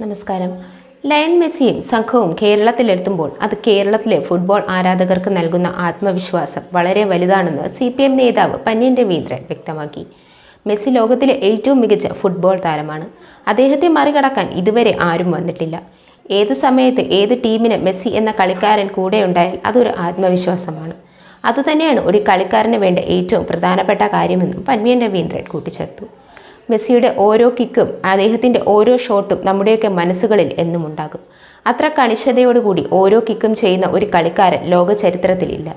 നമസ്കാരം. ലയൺ മെസ്സിയും സംഘവും കേരളത്തിലെത്തുമ്പോൾ അത് കേരളത്തിലെ ഫുട്ബോൾ ആരാധകർക്ക് നൽകുന്ന ആത്മവിശ്വാസം വളരെ വലുതാണെന്ന് സി പി എം നേതാവ് പന്യൻ രവീന്ദ്രൻ വ്യക്തമാക്കി. മെസ്സി ലോകത്തിലെ ഏറ്റവും മികച്ച ഫുട്ബോൾ താരമാണ്. അദ്ദേഹത്തെ മറികടക്കാൻ ഇതുവരെ ആരും വന്നിട്ടില്ല. ഏത് സമയത്ത് ഏത് ടീമിന് മെസ്സി എന്ന കളിക്കാരൻ കൂടെയുണ്ടായാൽ അതൊരു ആത്മവിശ്വാസമാണ്. അതുതന്നെയാണ് ഒരു കളിക്കാരന് വേണ്ട ഏറ്റവും പ്രധാനപ്പെട്ട കാര്യമെന്നും പന്യൻ രവീന്ദ്രൻ കൂട്ടിച്ചേർത്തു. മെസ്സിയുടെ ഓരോ കിക്കും അദ്ദേഹത്തിന്റെ ഓരോ ഷോട്ടും നമ്മുടെയൊക്കെ മനസ്സുകളിൽ എന്നും ഉണ്ടാകും. അത്ര കണിശതയോടുകൂടി ഓരോ കിക്കും ചെയ്യുന്ന ഒരു കളിക്കാരൻ ലോക ചരിത്രത്തിലില്ല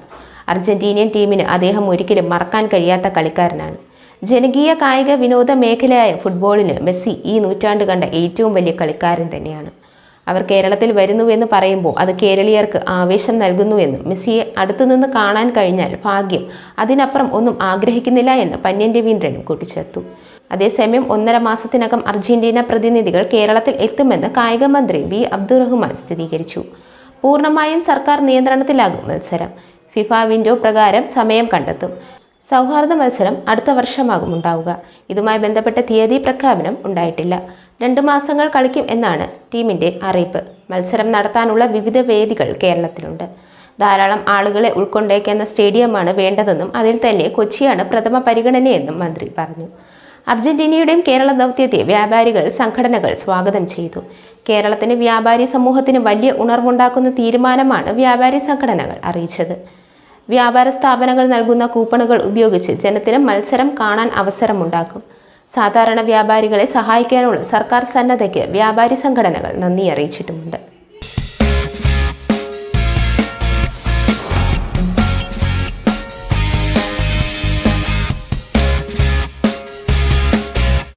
അർജന്റീനിയൻ ടീമിന് അദ്ദേഹം ഒരിക്കലും മറക്കാൻ കഴിയാത്ത കളിക്കാരനാണ്. ജനകീയ കായിക വിനോദ മേഖലയായ ഫുട്ബോളിന് മെസ്സി ഈ നൂറ്റാണ്ട് കണ്ട ഏറ്റവും വലിയ കളിക്കാരൻ തന്നെയാണ്. അവർ കേരളത്തിൽ വരുന്നുവെന്ന് പറയുമ്പോൾ അത് കേരളീയർക്ക് ആവേശം നൽകുന്നുവെന്നും മെസ്സിയെ അടുത്തുനിന്ന് കാണാൻ കഴിഞ്ഞാൽ ഭാഗ്യം. അതിനപ്പുറം ഒന്നും ആഗ്രഹിക്കുന്നില്ല എന്ന് പന്യൻ രവീന്ദ്രനും കൂട്ടിച്ചേർത്തു. അതേസമയം ഒന്നര മാസത്തിനകം അർജന്റീന പ്രതിനിധികൾ കേരളത്തിൽ എത്തുമെന്ന് കായിക മന്ത്രി വി. അബ്ദുറഹ്മാൻ സ്ഥിരീകരിച്ചു. പൂർണമായും സർക്കാർ നിയന്ത്രണത്തിലാകും മത്സരം. ഫിഫ വിൻഡോ പ്രകാരം സമയം കണ്ടെത്തും. സൗഹാർദ്ദ മത്സരം അടുത്ത വർഷമാകും ഉണ്ടാവുക. ഇതുമായി ബന്ധപ്പെട്ട തീയതി പ്രഖ്യാപനം ഉണ്ടായിട്ടില്ല. രണ്ടു മാസങ്ങൾ കളിക്കും എന്നാണ് ടീമിന്റെ അറിയിപ്പ്. മത്സരം നടത്താനുള്ള വിവിധ വേദികൾ കേരളത്തിലുണ്ട്. ധാരാളം ആളുകളെ ഉൾക്കൊണ്ടേക്കുന്ന സ്റ്റേഡിയമാണ് വേണ്ടതെന്നും അതിൽ തന്നെ കൊച്ചിയാണ് പ്രഥമ പരിഗണനയെന്നും മന്ത്രി പറഞ്ഞു. അർജന്റീനയുടെയും കേരള ദൗത്യത്തെ വ്യാപാരികൾ സംഘടനകൾ സ്വാഗതം ചെയ്തു. കേരളത്തിന് വ്യാപാരി സമൂഹത്തിന് വലിയ ഉണർവുണ്ടാക്കുന്ന തീരുമാനമാണ് വ്യാപാരി സംഘടനകൾ അറിയിച്ചത്. വ്യാപാര സ്ഥാപനങ്ങൾ നൽകുന്ന കൂപ്പണുകൾ ഉപയോഗിച്ച് ജനത്തിന് മത്സരം കാണാൻ അവസരമുണ്ടാക്കും. സാധാരണ വ്യാപാരികളെ സഹായിക്കാനുള്ള സർക്കാർ സന്നദ്ധയ്ക്ക് വ്യാപാരി സംഘടനകൾ നന്ദി അറിയിച്ചിട്ടുമുണ്ട്.